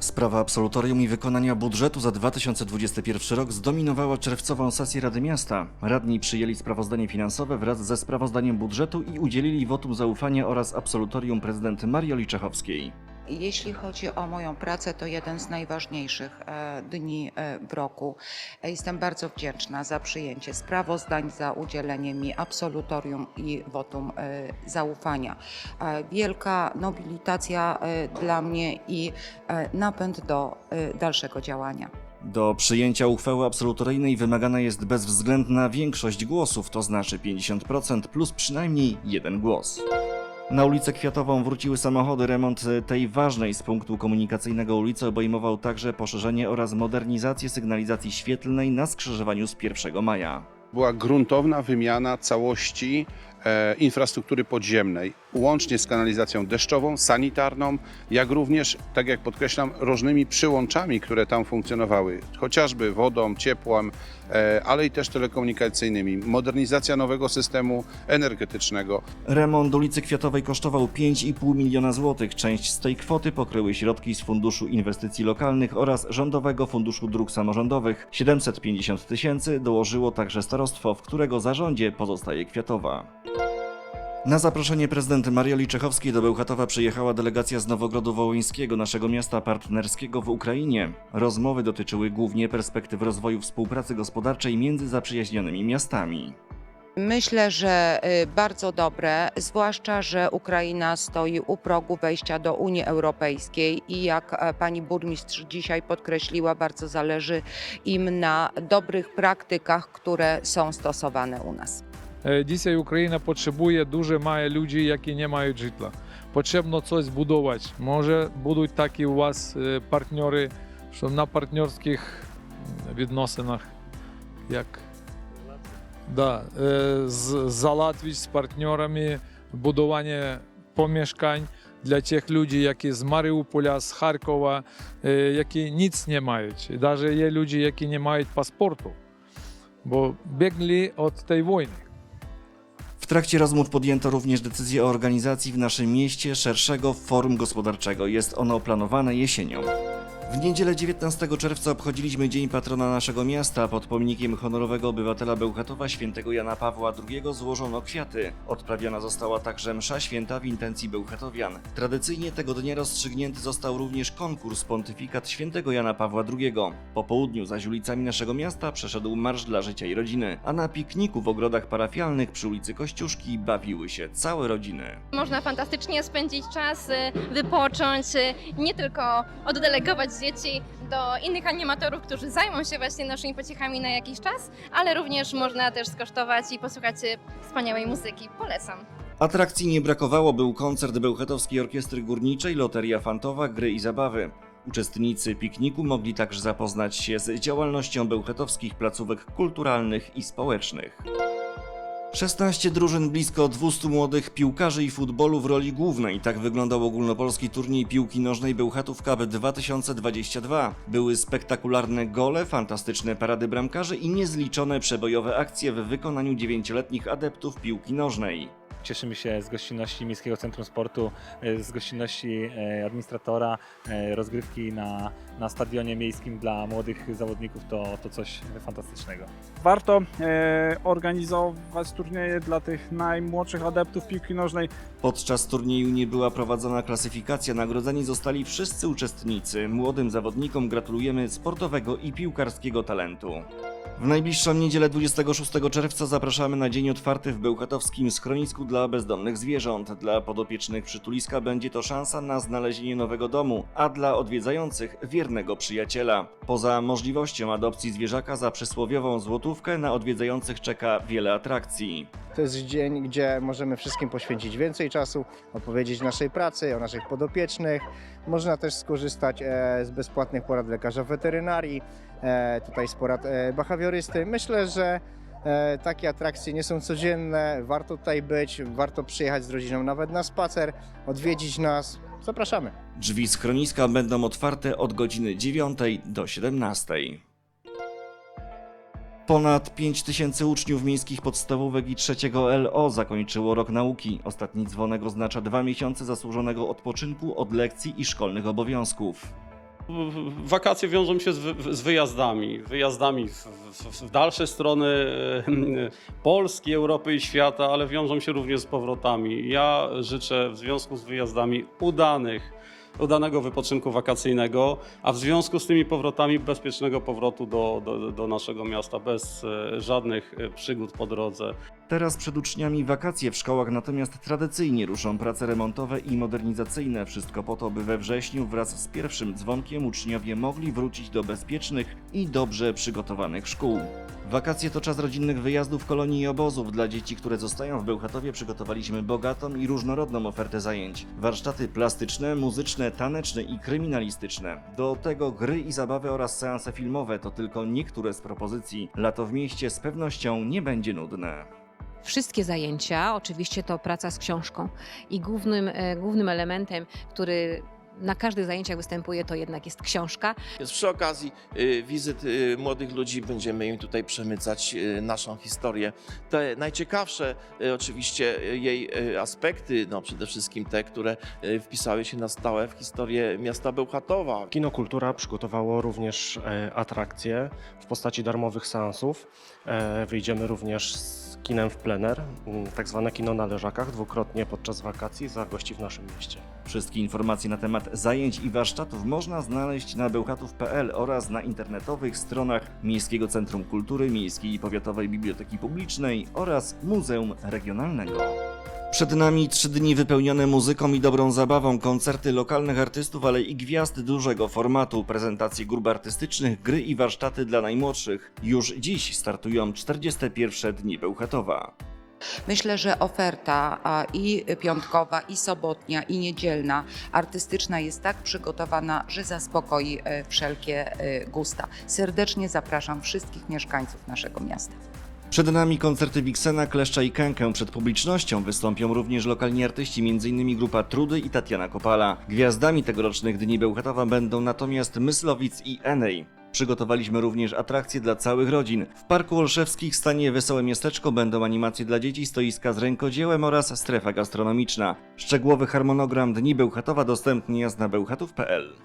Sprawa absolutorium i wykonania budżetu za 2021 rok zdominowała czerwcową sesję Rady Miasta. Radni przyjęli sprawozdanie finansowe wraz ze sprawozdaniem budżetu i udzielili wotum zaufania oraz absolutorium prezydent Marioli Czechowskiej. Jeśli chodzi o moją pracę, to jeden z najważniejszych e, dni e, w roku. E, Jestem bardzo wdzięczna za przyjęcie sprawozdań, za udzielenie mi absolutorium i wotum zaufania. Wielka nobilitacja dla mnie i napęd do dalszego działania. Do przyjęcia uchwały absolutoryjnej wymagana jest bezwzględna większość głosów, to znaczy 50% plus przynajmniej jeden głos. Na ulicę Kwiatową wróciły samochody. Remont tej ważnej z punktu komunikacyjnego ulicy obejmował także poszerzenie oraz modernizację sygnalizacji świetlnej na skrzyżowaniu z 1 maja. była gruntowna wymiana całości e, infrastruktury podziemnej, łącznie z kanalizacją deszczową, sanitarną, jak również, tak jak podkreślam, różnymi przyłączami, które tam funkcjonowały, chociażby wodą, ciepłem, e, ale i też telekomunikacyjnymi. Modernizacja nowego systemu energetycznego, Remont ulicy Kwiatowej kosztował 5,5 miliona złotych. Część z tej kwoty pokryły środki z Funduszu Inwestycji Lokalnych oraz Rządowego Funduszu Dróg Samorządowych. 750 tysięcy dołożyło także starostwo, w którego zarządzie pozostaje Kwiatowa. Na zaproszenie prezydent Marioli Czechowskiej do Bełchatowa przyjechała delegacja z Nowogrodu Wołyńskiego, naszego miasta partnerskiego w Ukrainie. Rozmowy dotyczyły głównie perspektyw rozwoju współpracy gospodarczej między zaprzyjaźnionymi miastami. Myślę, że y, bardzo dobre, zwłaszcza, że Ukraina stoi u progu wejścia do Unii Europejskiej i jak e, pani burmistrz dzisiaj podkreśliła, bardzo zależy im na dobrych praktykach, które są stosowane u nas. Dzisiaj Україна потребує дуже має людей, які не мають житла. Потрібно щось будувати. Може, будуть такі у вас е, партнери, що на партнерських відносинах, як да, е, з, залатвіч з партнерами, будування помешкань для тих людей, які з Маріуполя, з Харкова, е, які ніц не мають. І навіть є люди, які не мають паспорту, бо бігли від тієї війни. Trakcie rozmów podjęto również decyzję o organizacji w naszym mieście szerszego forum gospodarczego. Jest ono planowane jesienią. W niedzielę 19 czerwca obchodziliśmy Dzień Patrona naszego miasta. Pod pomnikiem honorowego obywatela Bełchatowa świętego Jana Pawła II złożono kwiaty. Odprawiona została także msza święta w intencji Bełchatowian. Tradycyjnie tego dnia rozstrzygnięty został również konkurs Pontyfikat świętego Jana Pawła II. Po południu zaś ulicami naszego miasta przeszedł Marsz dla Życia i Rodziny, a na pikniku w ogrodach parafialnych przy ulicy Kościuszki bawiły się całe rodziny. Można fantastycznie spędzić czas, y, wypocząć, y, nie tylko oddelegować dzieci do innych animatorów, którzy zajmą się właśnie naszymi pociechami na jakiś czas, ale również można też skosztować i posłuchać y, wspaniałej muzyki. Polecam. Atrakcji nie brakowało, był koncert Bełchatowskiej Orkiestry Górniczej, loteria fantowa, gry i zabawy. Uczestnicy pikniku mogli także zapoznać się z działalnością bełchatowskich placówek kulturalnych i społecznych. 16 drużyn, blisko 200 młodych piłkarzy i futbolu w roli głównej. Tak wyglądał ogólnopolski turniej piłki nożnej Bełchatów Cup 2022. Były spektakularne gole, fantastyczne parady bramkarzy i niezliczone przebojowe akcje w wykonaniu dziewięcioletnich adeptów piłki nożnej. Cieszymy się z gościnności Miejskiego Centrum Sportu, e, z gościnności e, administratora, e, rozgrywki na, na stadionie miejskim dla młodych zawodników to, to coś fantastycznego. Warto e, organizować turnieje dla tych najmłodszych adeptów piłki nożnej. Podczas turnieju nie była prowadzona klasyfikacja, nagrodzeni zostali wszyscy uczestnicy. Młodym zawodnikom gratulujemy sportowego i piłkarskiego talentu. W najbliższą niedzielę 26 czerwca zapraszamy na dzień otwarty w bełchatowskim schronisku dla bezdomnych zwierząt. Dla podopiecznych przytuliska będzie to szansa na znalezienie nowego domu, a dla odwiedzających wiernego przyjaciela. Poza możliwością adopcji zwierzaka za przysłowiową złotówkę na odwiedzających czeka wiele atrakcji. To jest dzień, gdzie możemy wszystkim poświęcić więcej czasu, opowiedzieć naszej pracy, o naszych podopiecznych. Można też skorzystać e, z bezpłatnych porad lekarza weterynarii, tutaj z porad e, behawiorysty. Myślę, że e, takie atrakcje nie są codzienne, warto tutaj być, warto przyjechać z rodziną nawet na spacer, odwiedzić nas. Zapraszamy. Drzwi schroniska będą otwarte od godziny 9 do 17. Ponad 5 tysięcy uczniów miejskich podstawówek i trzeciego LO zakończyło rok nauki. Ostatni dzwonek oznacza dwa miesiące zasłużonego odpoczynku od lekcji i szkolnych obowiązków. Wakacje wiążą się z, wy- z wyjazdami, wyjazdami w, w, w dalsze strony Polski, Europy i świata, ale wiążą się również z powrotami. Ja życzę w związku z wyjazdami udanych, udanego wypoczynku wakacyjnego, a w związku z tymi powrotami bezpiecznego powrotu do, do, do naszego miasta bez e, żadnych e, przygód po drodze. Teraz przed uczniami wakacje w szkołach, natomiast tradycyjnie ruszą prace remontowe i modernizacyjne. Wszystko po to, by we wrześniu wraz z pierwszym dzwonkiem uczniowie mogli wrócić do bezpiecznych i dobrze przygotowanych szkół. Wakacje to czas rodzinnych wyjazdów, kolonii i obozów. Dla dzieci, które zostają w Bełchatowie, przygotowaliśmy bogatą i różnorodną ofertę zajęć. Warsztaty plastyczne, muzyczne, taneczne i kryminalistyczne. Do tego gry i zabawy oraz seanse filmowe to tylko niektóre z propozycji. Lato w mieście z pewnością nie będzie nudne. Wszystkie zajęcia, oczywiście to praca z książką i głównym, e, głównym elementem, który na każdych zajęciach występuje, to jednak jest książka. Więc przy okazji y, wizyt y, młodych ludzi będziemy im tutaj przemycać y, naszą historię. Te najciekawsze y, oczywiście y, jej y, aspekty, no przede wszystkim te, które y, wpisały się na stałe w historię miasta Bełchatowa. Kino Kultura przygotowało również e, atrakcje w postaci darmowych seansów. E, Wyjdziemy również z kinem w plener, m, tak zwane kino na leżakach, dwukrotnie podczas wakacji za gości w naszym mieście. Wszystkie informacje na temat zajęć i warsztatów można znaleźć na bełchatów.pl oraz na internetowych stronach Miejskiego Centrum Kultury, Miejskiej i Powiatowej Biblioteki Publicznej oraz Muzeum Regionalnego. Przed nami trzy dni wypełnione muzyką i dobrą zabawą, koncerty lokalnych artystów, ale i gwiazd dużego formatu, prezentacje grup artystycznych, gry i warsztaty dla najmłodszych. Już dziś startują 41 dni Bełchatowa. Myślę, że oferta i piątkowa, i sobotnia, i niedzielna, artystyczna jest tak przygotowana, że zaspokoi e, wszelkie e, gusta. Serdecznie zapraszam wszystkich mieszkańców naszego miasta. Przed nami koncerty Wiksena, Kleszcza i Kękę. Przed publicznością wystąpią również lokalni artyści, m.in. grupa Trudy i Tatiana Kopala. Gwiazdami tegorocznych Dni Bełchatowa będą natomiast Myslowic i Enej. Przygotowaliśmy również atrakcje dla całych rodzin. W Parku Olszewskich stanie Wesołe Miasteczko będą animacje dla dzieci, stoiska z rękodziełem oraz strefa gastronomiczna. Szczegółowy harmonogram Dni Bełchatowa dostępny jest na bełchatów.pl.